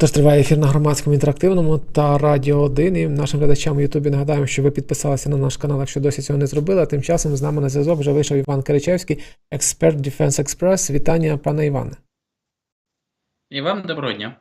Тож триває ефір на громадському інтерактивному та Радіо 1. І нашим глядачам у Ютубі нагадаємо, що ви підписалися на наш канал, якщо досі цього не зробили. А тим часом з нами на зв'язок вже вийшов Іван Киричевський, експерт Defense Express. Вітання, пане Іване. І вам доброго дня.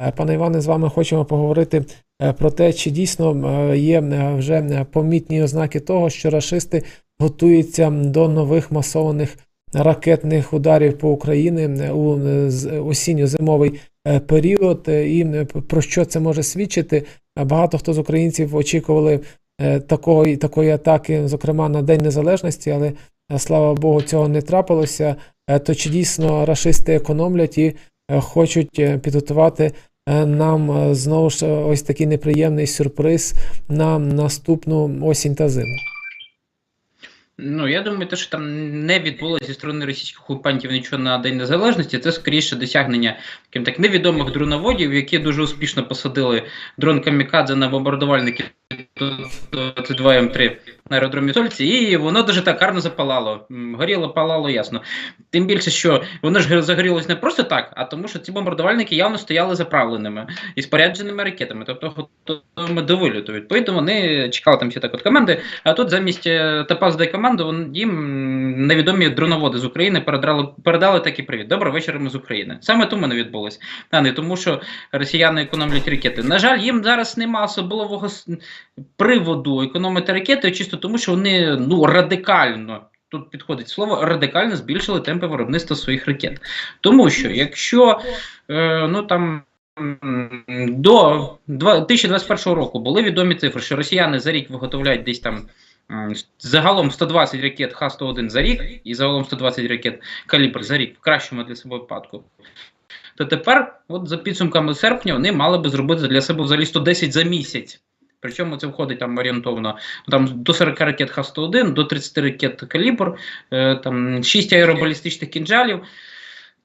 Е, Пане Іване, з вами хочемо поговорити е, про те, чи дійсно е, є вже помітні ознаки того, що рашисти готуються до нових масованих ракетних ударів по Україні е, у е, осінньо-зимовий е, період, е, і про що це може свідчити. Багато хто з українців очікували такої, такої атаки, зокрема на День Незалежності, але слава Богу, цього не трапилося. То чи дійсно рашисти економлять і хочуть підготувати нам знову ж ось такий неприємний сюрприз на наступну осінь та зиму? Ну я думаю, те, що там не відбулося зі сторони російських окупантів нічого на День Незалежності, це скоріше досягнення таким так невідомих дроноводів, які дуже успішно посадили дрон Камікадзе на бомбардувальники 22 М3 на аеродромі Сольці, і воно дуже так гарно запалало. Горіло, палало ясно. Тим більше, що воно ж загорілось не просто так, а тому, що ці бомбардувальники явно стояли заправленими і спорядженими ракетами, тобто готовими до вильоту. Відповідно, вони чекали там всі так от команди. А тут замість е, ТАПА здає команду, їм невідомі дроноводи з України передали, передали такий привіт. Добрий вечір ми з України. Саме тому не відбулось. А не тому, що росіяни економлять ракети. На жаль, їм зараз нема особливого приводу економити ракети, чисто тому, що вони ну радикально. Тут підходить слово радикально збільшили темпи виробництва своїх ракет. Тому що якщо е, ну там до 2021 року були відомі цифри, що росіяни за рік виготовляють десь там загалом 120 ракет Х-101 за рік і загалом 120 ракет калібр за рік в кращому для себе випадку. То тепер, от за підсумками серпня, вони мали би зробити для себе взагалі 110 за місяць. Причому це входить там орієнтовно там, до 40 ракет Х-101, до 30 ракет калібр, е, там, 6 аеробалістичних кінжалів,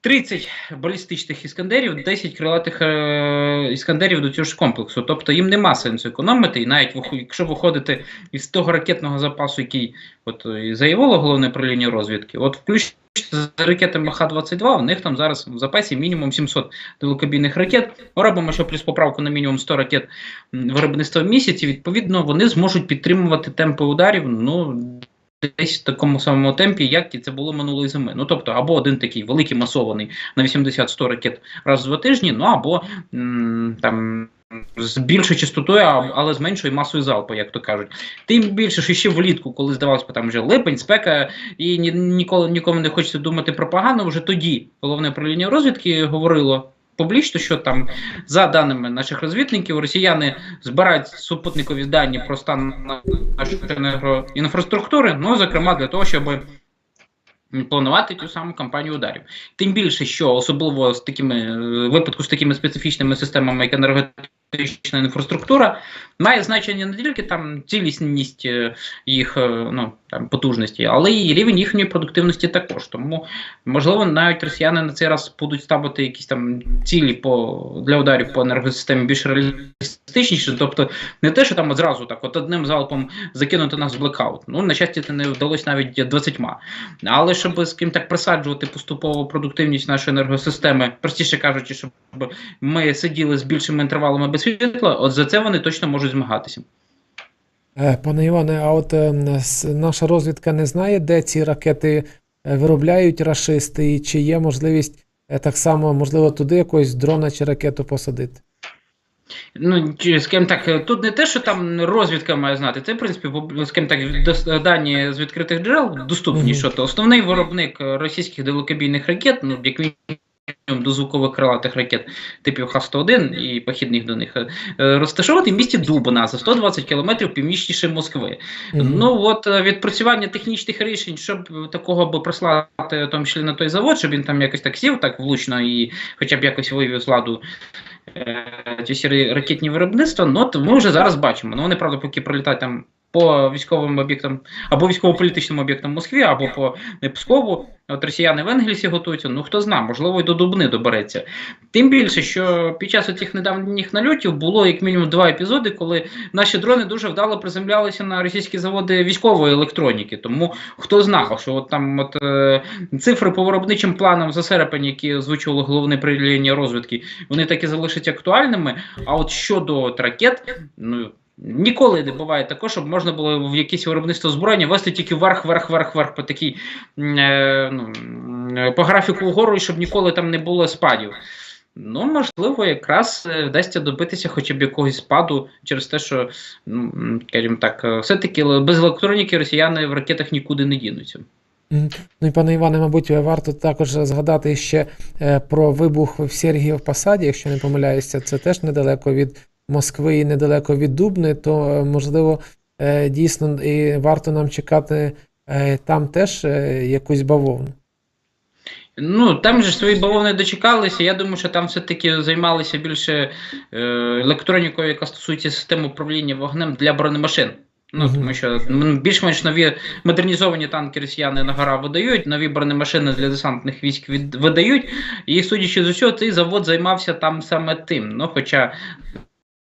30 балістичних іскандерів, 10 крилатих е, іскандерів до цього ж комплексу. Тобто їм нема сенсу економити, і навіть якщо виходити із того ракетного запасу, який от, заявило головне управління розвідки, от включно з ракетами Х-22, у них там зараз в запасі мінімум 700 далекобійних ракет. Ми робимо ще плюс поправку на мінімум 100 ракет виробництва в місяць, і відповідно вони зможуть підтримувати темпи ударів. ну, Десь в такому самому темпі, як і це було минулої зими. Ну тобто, або один такий великий масований на 80-100 ракет раз в два тижні, ну або там з більшою частотою, але з меншою масою залпу, як то кажуть. Тим більше, що ще влітку, коли здавалося, там вже липень, спека, і ні, ніколи нікому не хочеться думати про погано. Вже тоді головне управління розвідки говорило. Публічно, що там, за даними наших розвідників, росіяни збирають супутникові дані про стан нашої енергоінфраструктури, ну, зокрема, для того, щоб планувати цю саму кампанію ударів. Тим більше, що особливо з такими е, випадку з такими специфічними системами, як енергетична інфраструктура, має значення не тільки там цілісність їх е, ну, там, потужності, але й рівень їхньої продуктивності також. Тому, можливо, навіть росіяни на цей раз будуть ставити якісь там цілі по для ударів по енергосистемі більш реалістичніші. Тобто не те, що там одразу так, от одним залпом закинути нас в блекаут. Ну, на щастя, це не вдалося навіть 20. Але щоб з ким так присаджувати поступово продуктивність нашої енергосистеми, простіше кажучи, щоб ми сиділи з більшими інтервалами без світла, от за це вони точно можуть змагатися. Е, Пане Іване, а от е, наша розвідка не знає, де ці ракети е, виробляють рашисти, і чи є можливість е, так само, можливо, туди якогось дрона чи ракету посадити? Ну, чи, скажімо так, тут не те, що там розвідка має знати, це, в принципі, пуб- скажімо так, дані з відкритих джерел доступні. Мгм. Що то основний виробник російських далекобійних ракет, ну, як мінімум до звукових крилатих ракет типів Х-101 і похідних до них, е, е, розташований в місті Дубна за 120 кілометрів північніше Москви. Мгм. Ну от е, відпрацювання технічних рішень, щоб такого би прослати, в тому числі на той завод, щоб він там якось так сів так влучно і хоча б якось вивів з ладу е, ці ракетні виробництва, ну то ми вже зараз бачимо. Ну вони правда, поки пролітають там по військовим об'єктам або військово-політичним об'єктам Москві, або по Пскову. От росіяни в Енгельсі готуються. Ну хто знає, можливо, і до Дубни добереться. Тим більше, що під час цих недавніх нальотів було як мінімум два епізоди, коли наші дрони дуже вдало приземлялися на російські заводи військової електроніки. Тому хто знав, що от там от е, цифри по виробничим планам за серпень, які озвучувало головне правління розвідки, вони так і залишаться актуальними. А от щодо от ракет, ну. Ніколи не буває такого, щоб можна було в якесь виробництво зброєння вести тільки вверх по такій е, ну, е, по графіку вгору, і щоб ніколи там не було спадів. Ну, можливо, якраз е, вдасться добитися хоча б якогось спаду через те, що, ну, скажімо так, е, все-таки без електроніки росіяни в ракетах нікуди не дінуться. Ну і пане Іване, мабуть, варто також згадати ще про вибух в Сергіїв Посаді, якщо не помиляюся, це теж недалеко від Москви і недалеко від Дубни, то е, можливо е, дійсно і варто нам чекати е, там теж якусь бавовну. Ну, там же свої бавовни дочекалися. Я думаю, що там все-таки займалися більше електронікою, яка стосується системи управління вогнем для бронемашин. Ну, тому що більш-менш нові модернізовані танки росіяни на гора видають, нові бронемашини для десантних військ від, видають. І судячи з усього, цей завод займався там саме тим. Ну, хоча.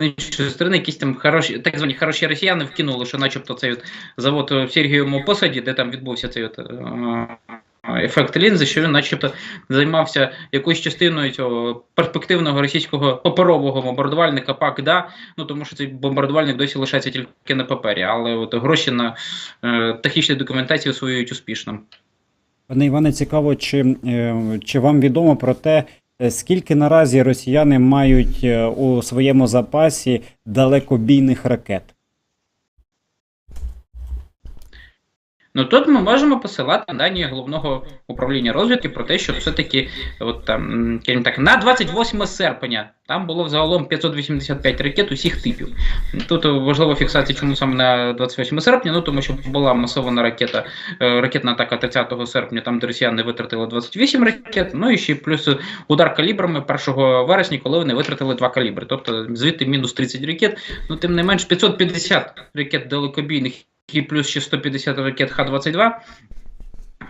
Іншої сторони, якісь там хороші, так звані хороші росіяни вкинули, що начебто цей от завод в Сергієвому посаді, де там відбувся цей от, е, ефект лінзи, що він начебто займався якоюсь частиною цього перспективного російського паперового бомбардувальника ПАК, да, ну тому що цей бомбардувальник досі лишається тільки на папері, але от гроші на е, технічну документацію освоюють успішно. Пане Іване, цікаво, чи, е, чи вам відомо про те, скільки наразі росіяни мають е, у своєму запасі далекобійних ракет? Ну тут ми можемо посилати дані головного управління розвідки про те, що все-таки, от там, так, на 28 серпня там було взагалом 585 ракет усіх типів. Тут важлива фіксація, чому саме на 28 серпня, ну тому що була масована ракета, е, ракетна атака 30 серпня, там де росіяни витратили 28 ракет, ну і ще плюс удар калібрами 1 вересня, коли вони витратили 2 калібри. Тобто звідти мінус 30 ракет, ну тим не менш 550 ракет далекобійних плюс ще 150 ракет Х-22.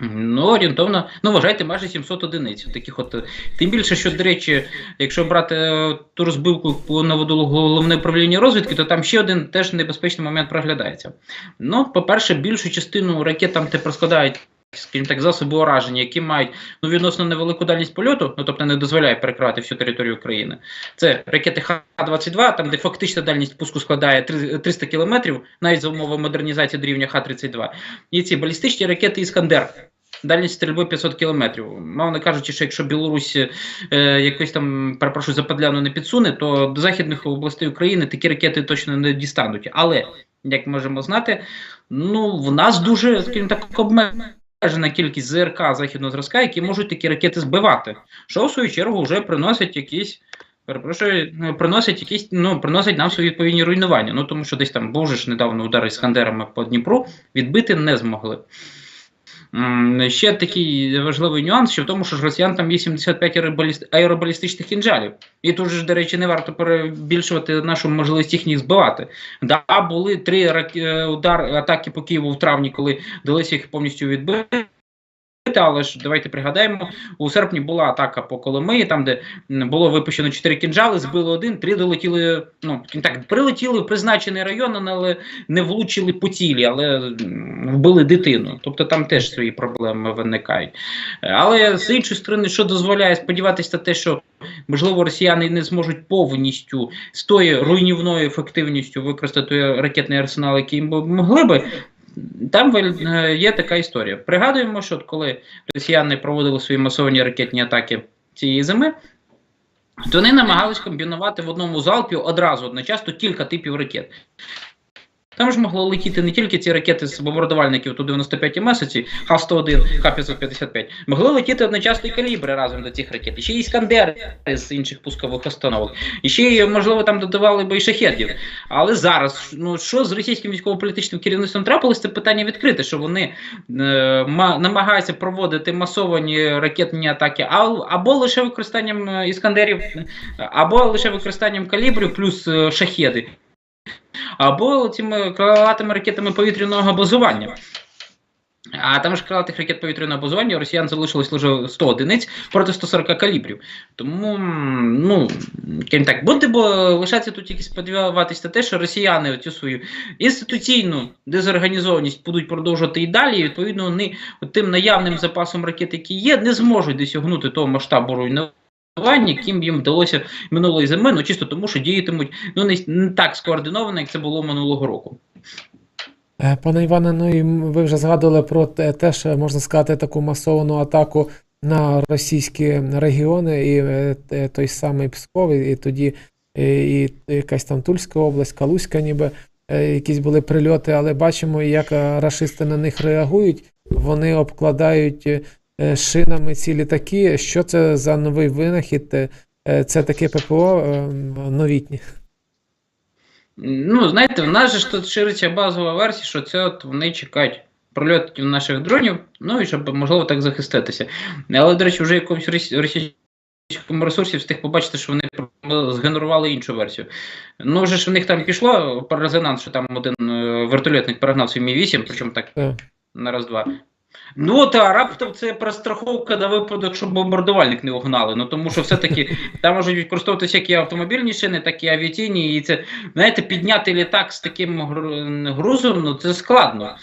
Ну, орієнтовно, ну вважайте, майже 700 одиниць. Таких от, тим більше, що, до речі, якщо брати е, ту розбивку, на воду головне управління розвідки, то там ще один теж небезпечний момент проглядається. Ну, по-перше, більшу частину ракет там тепер складають. Скажімо так, засоби ураження, які мають ну, відносно невелику дальність польоту, ну тобто не дозволяє перекривати всю територію України. Це ракети Х-22, там де фактична дальність пуску складає три- 300 кілометрів, навіть за умови модернізації до рівня Х-32. І ці балістичні ракети Іскандер. Дальність стрільби 500 кілометрів. Мовно кажучи, що якщо Білорусь е, якось там, перепрошую, западляну не підсуне, то до західних областей України такі ракети точно не дістануть. Але, як можемо знати, ну в нас дуже, скажімо так, обмежена кількість ЗРК західного зразка, які можуть такі ракети збивати, що в свою чергу вже приносить якісь. Перепрошую, ну, приносять якісь, ну, приносять нам свої відповідні руйнування. Ну тому що десь там був же ж недавно удари з Хандерами по Дніпру, відбити не змогли. Ще такий важливий нюанс, що в тому, що ж росіян там є 75 аеробаліст- аеробалістичних кінжалів. І тут ж, до речі, не варто перебільшувати нашу можливість їх збивати. Да, були три е, удар атаки по Києву в травні, коли вдалося їх повністю відбити. Але ж давайте пригадаємо, у серпні була атака по Коломиї, там де було випущено 4 кінжали, збили один, три долетіли. Ну так, прилетіли в призначений район, але не влучили по цілі, але вбили дитину. Тобто там теж свої проблеми виникають. Але з іншої сторони, що дозволяє сподіватися на те, що можливо росіяни не зможуть повністю з тою руйнівною ефективністю використати ракетний арсенал, який могли би. Там е, є така історія. Пригадуємо, що коли росіяни проводили свої масовані ракетні атаки цієї зими, то вони намагались комбінувати в одному залпі одразу одночасно кілька типів ракет. Там ж могло летіти не тільки ці ракети з бомбардувальників ту 95 месяці, Х-101, Х-555, могли летіти одночасно і калібри разом до цих ракет, ще й іскандери з інших пускових установок, і ще можливо, там додавали би і шахедів. Але зараз, ну що з російським військово-політичним керівництвом трапилось, це питання відкрите, що вони е, ма- намагаються проводити масовані ракетні атаки, або лише використанням е, іскандерів, або лише використанням калібрів плюс е, шахеди. Або цими крилатими ракетами повітряного базування. А там ж крилатих ракет повітряного базування у росіян залишилось лише 100 одиниць проти 140 калібрів. Тому, ну, скажімо так, будемо лишатися тут тільки сподіватися на те, що росіяни цю свою інституційну дезорганізованість будуть продовжувати і далі. І відповідно вони тим наявним запасом ракет, які є, не зможуть досягнути того масштабу руйнування, яким їм вдалося минулої зими, ну чисто тому, що діятимуть ну не, не так скоординовано, як це було минулого року. Е, Пане Іване, ну і ви вже згадували про те, теж, можна сказати, таку масовану атаку на російські регіони, і е, той самий Псков, і тоді е, і якась там Тульська область, Калузька, ніби якісь були прильоти, але бачимо, як рашисти на них реагують. Вони обкладають шинами ці літаки. Що це за новий винахід? Е, е, Це таке ППО е, новітнє. Ну, знаєте, в нас же ж тут шириться базова версія, що це от вони чекають прольотів наших дронів, ну і щоб можливо так захиститися. Але, до речі, вже якомусь російському ресурсі встиг побачити, що вони згенерували іншу версію. Ну, вже ж в них там пішло про резонанс, що там один е, вертольотник перегнав свій Мі-8, причому так Так. на раз-два. Ну, от, а раптом це перестраховка на випадок, щоб бомбардувальник не угнали. Ну тому що все-таки там можуть використовуватися як і автомобільні шини, так і авіаційні. І це, знаєте, підняти літак з таким грузом, ну це складно.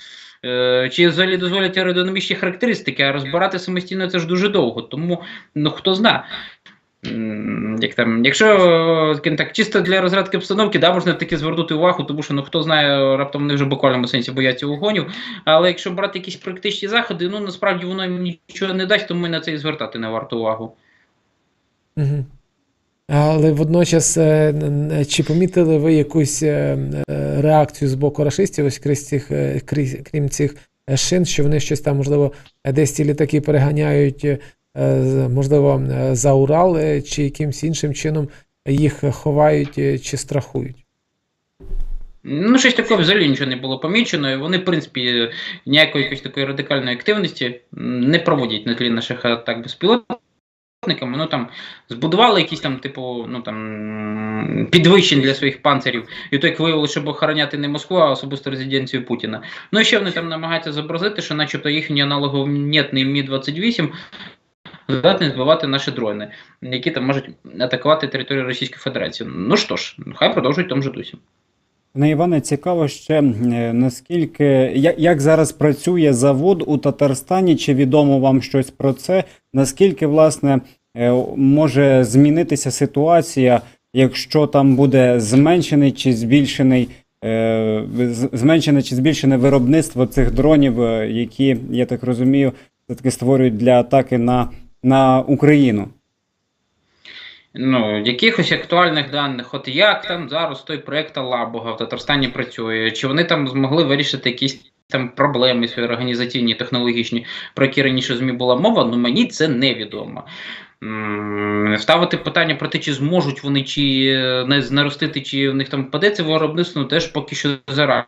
Е, Чи взагалі дозволять аеродинамічні характеристики, а розбирати самостійно це ж дуже довго. Тому ну хто знає. Як там, якщо так, чисто для розрядки обстановки, да, можна таки звернути увагу, тому що ну хто знає, раптом вони вже в буквальному сенсі бояться угонів. Але якщо брати якісь практичні заходи, ну насправді воно їм нічого не дасть, тому і на це і звертати не варто увагу. Угу. Але водночас, е, чи помітили ви якусь е, е, реакцію з боку рашистів, ось крізь цих, крім цих шин, що вони щось там, можливо, десь ці літаки переганяють, можливо, е, за Урал, е, чи якимсь іншим чином їх ховають е, чи страхують? Ну, щось такого взагалі нічого не було помічено. і Вони, в принципі, ніякої якоїсь такої радикальної активності не проводять на тлі наших атак безпілотниками. Ну там збудували якісь там, типу, ну там підвищень для своїх панцирів. І то як виявилося, щоб охороняти не Москву, а особисто резиденцію Путіна. Ну і ще вони там намагаються зобразити, що начебто їхній аналоговнітний Мі-28 здатний збивати наші дрони, які там можуть атакувати територію Російської Федерації. Ну що ж, хай продовжують в тому же дусі. Пане Іване, цікаво ще е, наскільки як, як зараз працює завод у Татарстані, чи відомо вам щось про це? Наскільки власне е, може змінитися ситуація, якщо там буде зменшений чи збільшений е, зменшене чи збільшене виробництво цих дронів, які я так розумію, все-таки створюють для атаки на, на Україну? Ну, якихось актуальних даних, от як там зараз той проект Алабуга в Татарстані працює, чи вони там змогли вирішити якісь там проблеми свої організаційні, технологічні, про які раніше ЗМІ була мова, ну мені це невідомо. Ставити питання про те, чи зможуть вони чи не наростити, чи в них там впадеться виробництво, ну, теж поки що зарано.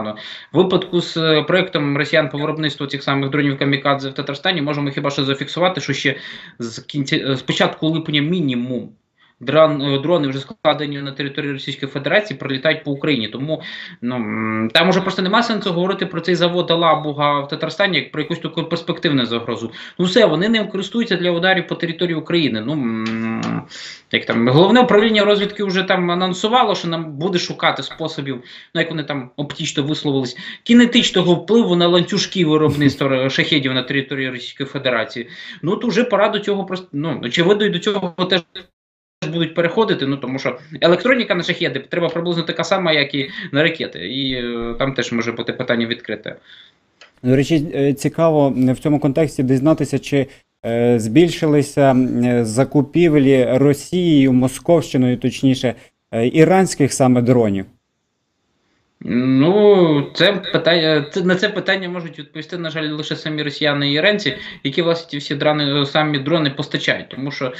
В випадку з е, проектом росіян по виробництву цих самих дронів Камікадзе в Татарстані можемо хіба що зафіксувати, що ще з кінця е, з початку липня мінімум дрони вже складені на території Російської Федерації, пролітають по Україні. Тому ну там уже просто немає сенсу говорити про цей завод Алабуга в Татарстані як про якусь таку перспективну загрозу. Ну все, вони ним користуються для ударів по території України. Ну як там головне управління розвідки вже там анонсувало, що нам буде шукати способів, ну як вони там оптично висловились, кінетичного впливу на ланцюжки виробництва шахедів на території Російської Федерації. Ну то вже пора до цього просто ну очевидно, і до цього теж будуть переходити. Ну тому що електроніка на шахеди треба приблизно така сама, як і на ракети, і е, там теж може бути питання відкрите. До речі, е, цікаво в цьому контексті дізнатися, чи е, збільшилися е, закупівлі Росією, Московщиною, точніше, е, іранських саме дронів. Ну, це питання це, на це питання можуть відповісти, на жаль, лише самі росіяни і іранці, які власне ті всі драни, самі дрони постачають, тому що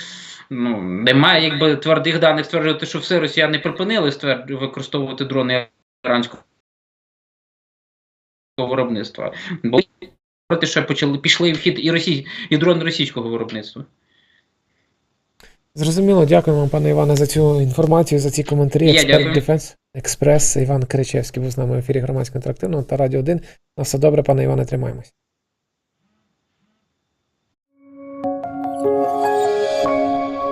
ну, немає якби твердих даних стверджувати, що все росіяни припинили стверд... використовувати дрони іранського виробництва. Бо проти ще почали пішли в хід і росій, і дрони російського виробництва. Зрозуміло, дякуємо вам, пане Іване, за цю інформацію, за ці коментарі. Експерт. Дефенс Експрес Іван Киричевський був з нами в ефірі громадського інтерактивного та Радіо 1. На все добре, пане Іване, тримаємось.